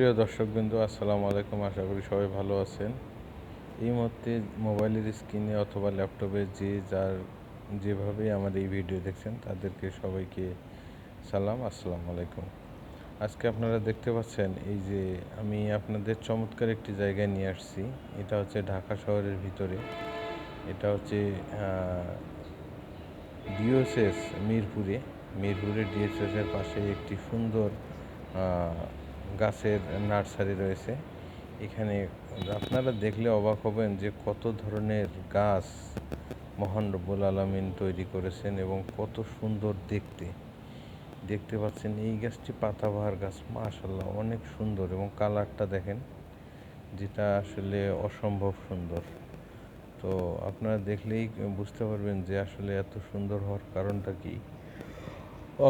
প্রিয় দর্শকবৃন্দ, আসসালামু আলাইকুম। আশা করি সবাই ভালো আছেন। এই মুহূর্তে মোবাইলের স্ক্রিনে অথবা ল্যাপটপে যে যার যেভাবে আমার এই ভিডিও দেখছেন, তাদেরকে সবাইকে সালাম, আসসালামু আলাইকুম। আজকে আপনারা দেখতে পাচ্ছেন, এই যে আমি আপনাদের চমৎকার একটি জায়গায় নিয়ে আসছি। এটা হচ্ছে ঢাকা শহরের ভিতরে। এটা হচ্ছে ডিওসএস মিরপুরে। মিরপুরের ডিএসএস এর পাশে একটি সুন্দর গাছের নার্সারি রয়েছে। এখানে আপনারা দেখলে অবাক হবেন যে কত ধরনের গাছ মহান রব্বুল আলমিন তৈরি করেছেন এবং কত সুন্দর দেখতে। দেখতে পাচ্ছেন এই গাছটি পাতাবাহার গাছ মাশাল্লাহ অনেক সুন্দর এবং কালারটা দেখেন যেটা আসলে অসম্ভব সুন্দর। তো আপনারা দেখলেই বুঝতে পারবেন যে আসলে এত সুন্দর হওয়ার কারণটা কি।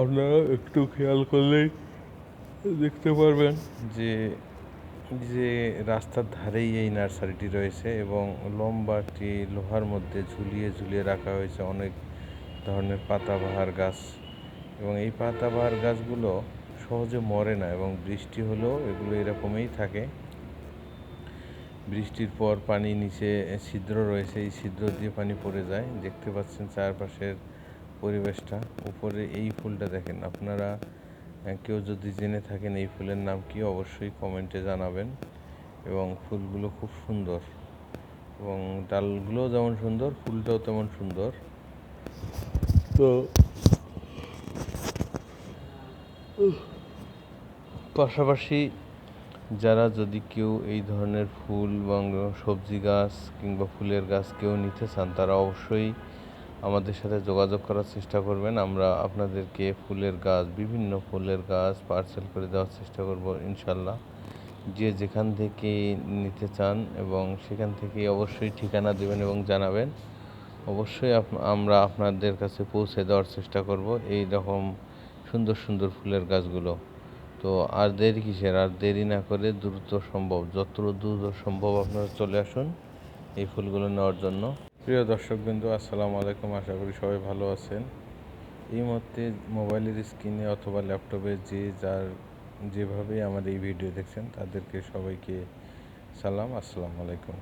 আপনারা একটু খেয়াল করলেই দেখতে পারবেন। যে যে রাস্তার ধারেই এই নার্সারিটি রয়েছে এবং লম্বা একটি লোহার মধ্যে ঝুলিয়ে ঝুলিয়ে রাখা হয়েছে অনেক ধরনের পাতাবাহার গাছ এবং এই পাতাবাহার গাছগুলো সহজে মরে না এবং বৃষ্টি হলেও এগুলো এরকমই থাকে। বৃষ্টির পর পানি নিচে ছিদ্র রয়েছে, এই ছিদ্র দিয়ে পানি পড়ে যায়। দেখতে পাচ্ছেন চারপাশের পরিবেশটা। উপরে এই ফুলটা দেখেন, আপনারা কেউ যদি জেনে থাকেন এই ফুলের নাম কি অবশ্যই কমেন্টে জানাবেন। এবং ফুলগুলো খুব সুন্দর। এবং ডালগুলোও যেমন সুন্দর ফুলটাও তেমন সুন্দর। তো পাশাপাশি যারা যদি কেউ এই ধরনের ফুল এবং সবজি গাছ কিংবা ফুলের গাছ কেউ নিতে চান তারা অবশ্যই আমাদের সাথে যোগাযোগ করার চেষ্টা করবেন। আমরা আপনাদেরকে ফুলের গাছ, বিভিন্ন ফুলের গাছ পার্সেল করে দেওয়ার চেষ্টা করব ইনশাল্লাহ যে যেখান থেকে নিতে চান এবং সেখান থেকে অবশ্যই ঠিকানা দেবেন এবং জানাবেন। অবশ্যই আমরা আপনাদের কাছে পৌঁছে দেওয়ার চেষ্টা করব এই রকম সুন্দর সুন্দর ফুলের গাছগুলো। তো আর দেরি কিসের? আর দেরি না করে দ্রুত সম্ভব যত দ্রুত সম্ভব আপনারা চলে আসুন এই ফুলগুলো নেওয়ার জন্য। প্রিয় দর্শকবৃন্দ, আসসালামু আলাইকুম। আশা করি সবাই ভালো আছেন। এই মুহূর্তে মোবাইলের স্ক্রিনে অথবা ল্যাপটপে যে যার যেভাবে আমার এই ভিডিও দেখছেন, তাদেরকে সবাইকে সালাম, আসসালামু আলাইকুম।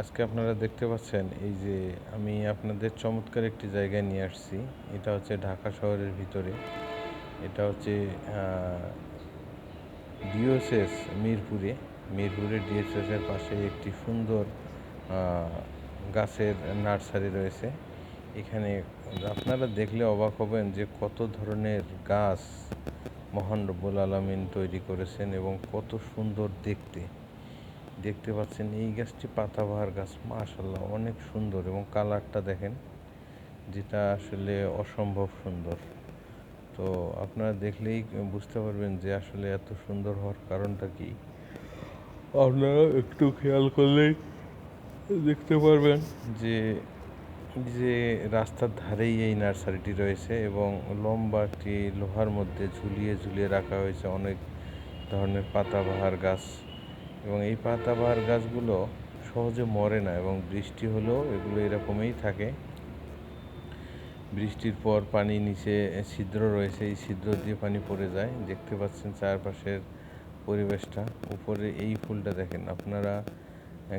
আজকে আপনারা দেখতে পাচ্ছেন, এই যে আমি আপনাদের চমৎকার একটি জায়গায় নিয়ে আসছি। এটা হচ্ছে ঢাকা শহরের ভিতরে। এটা হচ্ছে ডিওসএস মিরপুরে। মিরপুরের ডিএসএস এর পাশে একটি সুন্দর গাছের নার্সারি রয়েছে। এখানে আপনারা দেখলে অবাক হবেন যে কত ধরনের গাছ মহান রব্বুল আলমিন তৈরি করেছেন এবং কত সুন্দর দেখতে। দেখতে পাচ্ছেন এই গাছটি পাতাবাহার গাছ মাশাল্লাহ অনেক সুন্দর এবং কালারটা দেখেন, যেটা আসলে অসম্ভব সুন্দর। তো আপনারা দেখলেই বুঝতে পারবেন যে আসলে এত সুন্দর হওয়ার কারণটা কি। আপনারা একটু খেয়াল করলেই দেখতে পারবেন। যে যে রাস্তার ধারেই এই নার্সারিটি রয়েছে এবং লম্বা একটি লোহার মধ্যে ঝুলিয়ে ঝুলিয়ে রাখা হয়েছে অনেক ধরনের পাতাবাহার গাছ এবং এই পাতাবাহার গাছগুলো সহজে মরে না এবং বৃষ্টি হলেও এগুলো এরকমই থাকে। বৃষ্টির পর পানি নিচে ছিদ্র রয়েছে, এই ছিদ্র দিয়ে পানি পড়ে যায়। দেখতে পাচ্ছেন চারপাশের পরিবেশটা। উপরে এই ফুলটা দেখেন, আপনারা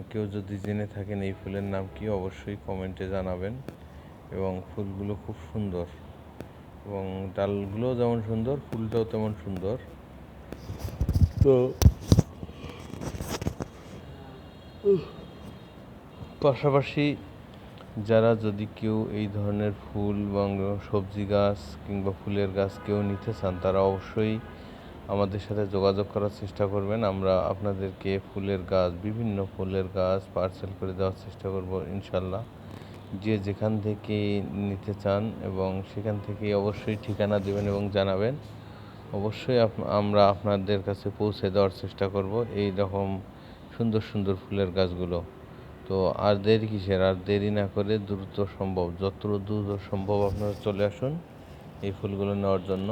কেউ যদি জেনে থাকেন এই ফুলের নাম কি, অবশ্যই কমেন্টে জানাবেন। এবং ফুলগুলো খুব সুন্দর। এবং ডালগুলোও যেমন সুন্দর, ফুলটাও তেমন সুন্দর। তো, পাশাপাশি যারা যদি কেউ এই ধরনের ফুল বা সবজি গাছ কিংবা ফুলের গাছ কেউ নিতে চান, তারা অবশ্যই আমাদের সাথে যোগাযোগ করার চেষ্টা করবেন। আমরা আপনাদেরকে ফুলের গাছ, বিভিন্ন ফুলের গাছ পার্সেল করে দেওয়ার চেষ্টা করব ইনশাল্লাহ যে যেখান থেকে নিতে চান এবং সেখান থেকে অবশ্যই ঠিকানা দেবেন এবং জানাবেন। অবশ্যই আমরা আপনাদের কাছে পৌঁছে দেওয়ার চেষ্টা করব এই রকম সুন্দর সুন্দর ফুলের গাছগুলো। তো আর দেরি কিসের? আর দেরি না করে দ্রুত সম্ভব যত দ্রুত সম্ভব আপনারা চলে আসুন এই ফুলগুলো নেওয়ার জন্য।